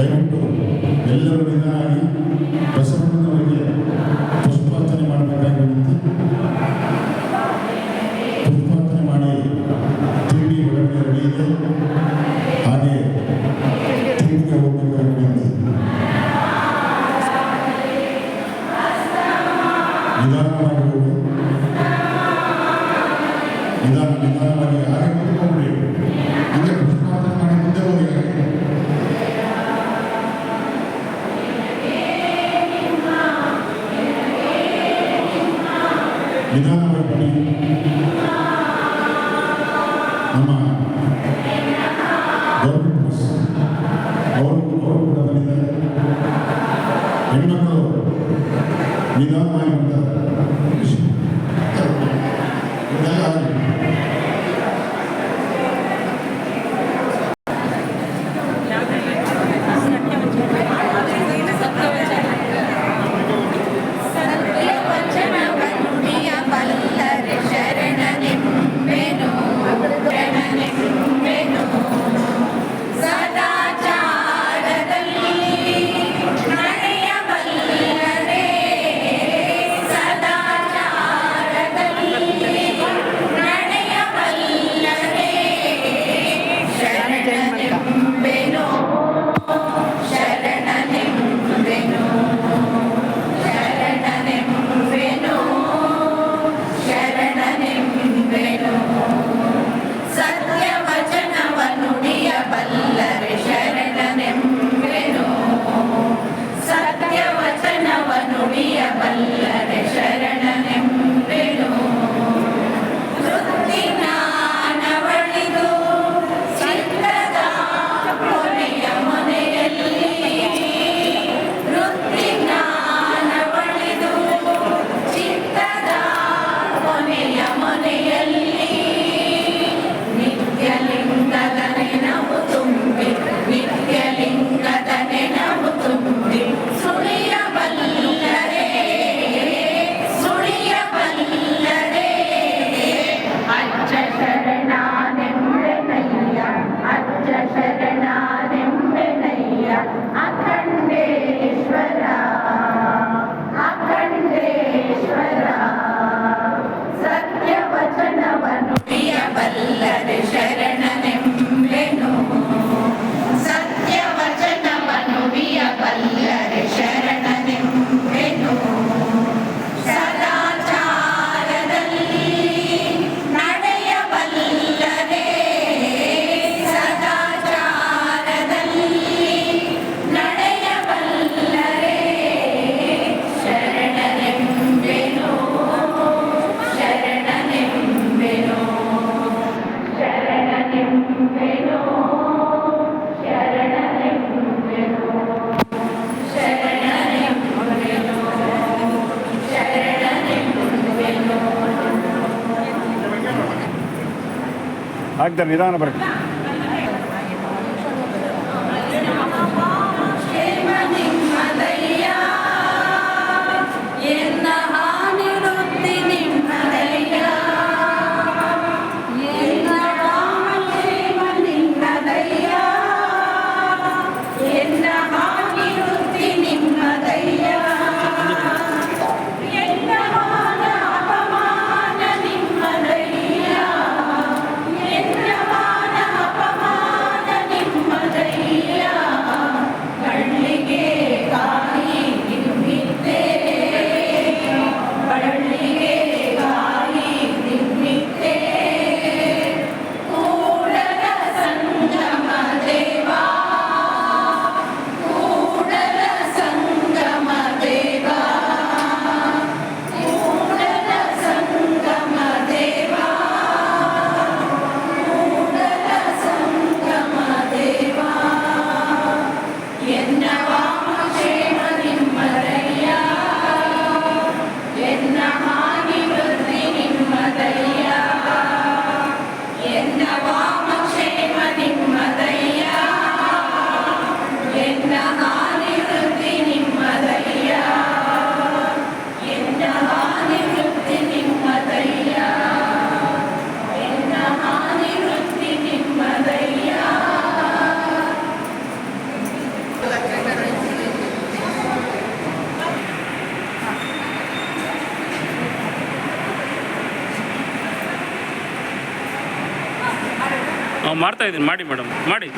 ದಯವಿಟ್ಟು ಎಲ್ಲರೂ ನಿಧಾಗಿ ಬಸವಣ್ಣನವರಿಗೆ ಪುಷ್ಪಾರ್ಚನೆ ಮಾಡಬೇಕಾಗಿ ವಿನಂತಿ ಪುಷ್ಪಾರ್ಚನೆ ಮಾಡಿ ತಿಂಡಿ ಒಳಗಡೆ ರೆಡಿ ಹಾಗೆ ತಿಂಡಿಗೆ ಹೋಗಬೇಕಾಗಿ ವಿನಂತಿ ನಿಧಾನವಾಗಿ ನಿಧಾನ, ನಿಧಾನವಾಗಿ You know everybody. அதையல்ல Hajde da mi rano brkne. ಮಾಡ್ತಾ ಇದ್ದೀನಿ. ಮಾಡಿ ಮೇಡಮ್. ಮಾಡಿ.